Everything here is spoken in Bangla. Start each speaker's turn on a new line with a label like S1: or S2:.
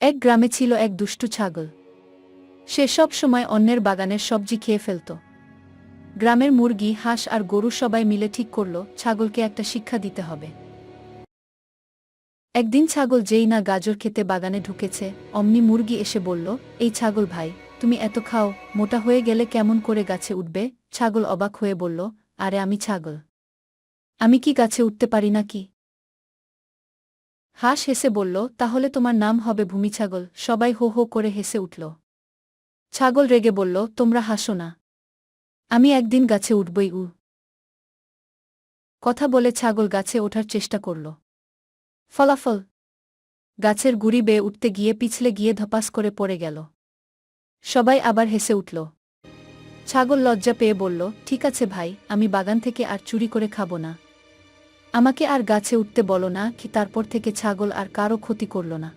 S1: এক গ্রামে ছিল এক দুষ্টু ছাগল। সে সব সময় অন্যের বাগানের সবজি খেয়ে ফেলত। গ্রামের মুরগি, হাঁস আর গরু সবাই মিলে ঠিক করল, ছাগলকে একটা শিক্ষা দিতে হবে। একদিন ছাগল যেই না গাজর খেতে বাগানে ঢুকেছে, অমনি মুরগি এসে বলল, এই ছাগল ভাই, তুমি এত খাও, মোটা হয়ে গেলে কেমন করে গাছে উঠবে? ছাগল অবাক হয়ে বলল, আরে আমি ছাগল। আমি কি গাছে উঠতে পারি নাকি? হাঁস হেসে বলল, তাহলে তোমার নাম হবে ভূমি ছাগল। সবাই হো হো করে হেসে উঠল। ছাগল রেগে বলল, তোমরা হাসো না। আমি একদিন গাছে উঠবই উ। কথা বলে ছাগল গাছে ওঠার চেষ্টা করল। ফলাফল? গাছের গুড়ি বেয়ে উঠতে গিয়ে পিছলে গিয়ে ধপাস করে পড়ে গেল। সবাই আবার হেসে উঠল। ছাগল লজ্জা পেয়ে বলল, ঠিক আছে ভাই, আমি বাগান থেকে আর চুরি করে খাব না। আমাকে আর গাছে উঠতে বলো না, কি তারপর থেকে ছাগল আর কারও ক্ষতি করল না।